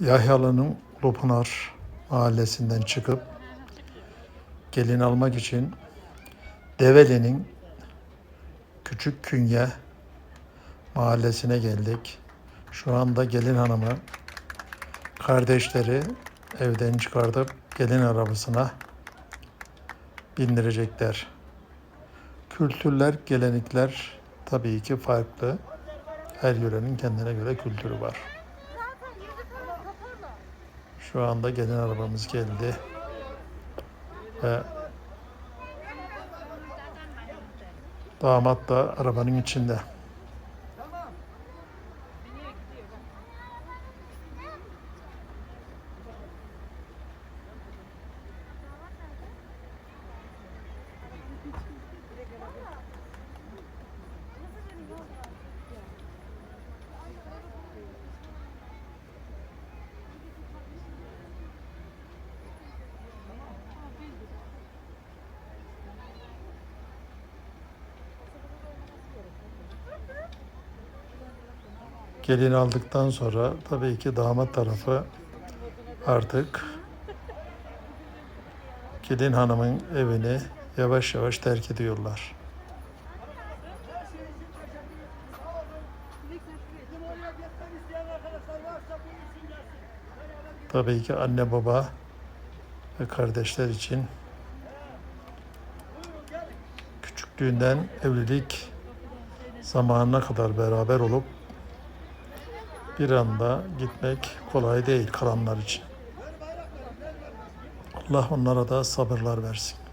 Yahyalı'nın Lupınar mahallesinden çıkıp gelin almak için Develi'nin Küçük Künye mahallesine geldik. Şu anda gelin hanımı kardeşleri evden çıkartıp gelin arabasına bindirecekler. Kültürler, gelenekler tabii ki farklı. Her yörenin kendine göre kültürü var. Şu anda gelin arabamız geldi. Ve damat da arabanın içinde. Gelin aldıktan sonra tabii ki damat tarafı artık gelin hanımın evini yavaş yavaş terk ediyorlar. Tabii ki anne baba ve kardeşler için küçüklüğünden evlilik zamanına kadar beraber olup bir anda gitmek kolay değil kalanlar için. Allah onlara da sabırlar versin.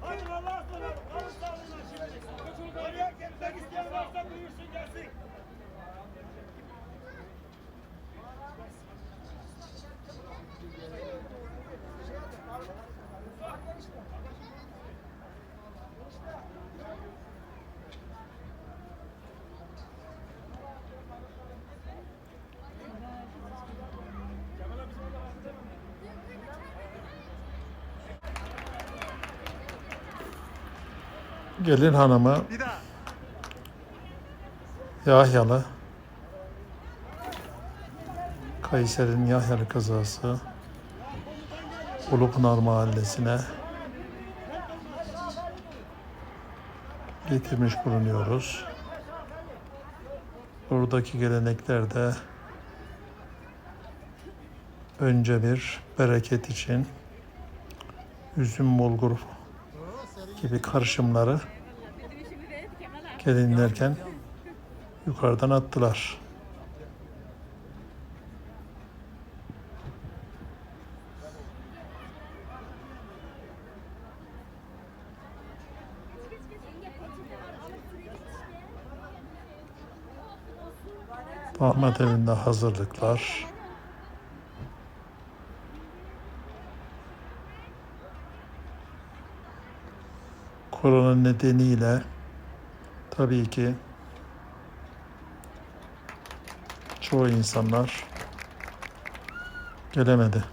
Hadi Allah'a ısmarladık. Alın sağlığına şimdi. Oraya gitmek isteyen varsa buyursun gelsin. Gelin daha. Yahyalı Kayseri'nin Yahyalı kazası Ulupınar mahallesine getirmiş bulunuyoruz. Buradaki geleneklerde önce bir bereket için üzüm bulgur gibi karışımları gelinlerken yukarıdan attılar. Damat evinde hazırlıklar. Korona nedeniyle tabii ki çoğu insanlar gelemedi.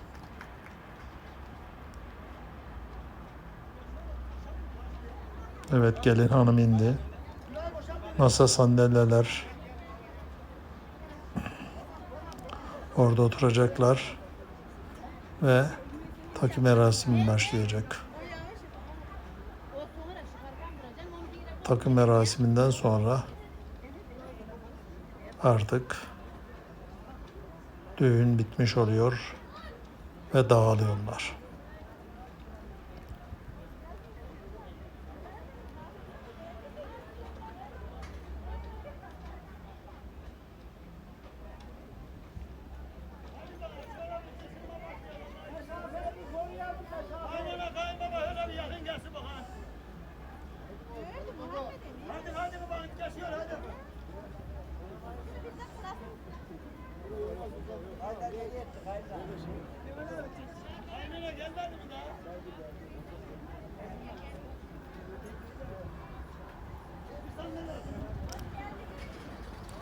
Evet gelin hanım indi. Masa sandalyeler orada oturacaklar ve takım merasimi başlayacak. Takım merasiminden sonra artık düğün bitmiş oluyor ve dağılıyorlar.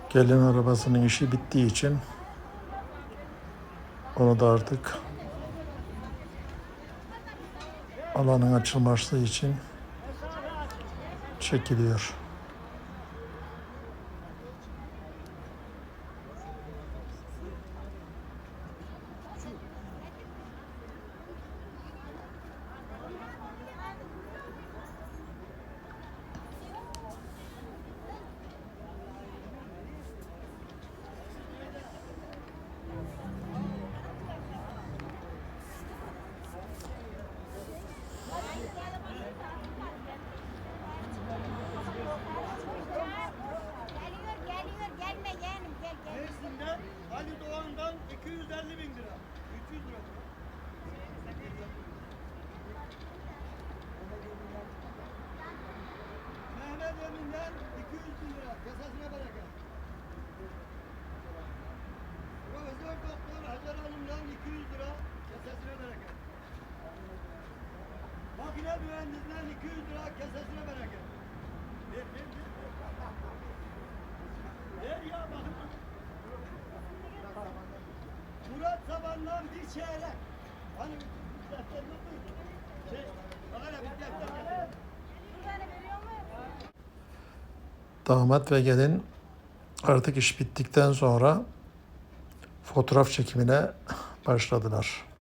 Gelin arabasının işi bittiği için onu da artık alanın açılması için çekiliyor. Emin'den 200 bin lira. Kesesine bereket. Profesör Doktor Hacer Hanım'dan 200 lira. Kesesine bereket. Makine mühendisinden 200 lira. Kesesine bereket. Ver, ver, ver. Ver ya bakın. Murat Saban'dan bir çeyrek. Damat ve gelin artık iş bittikten sonra fotoğraf çekimine başladılar.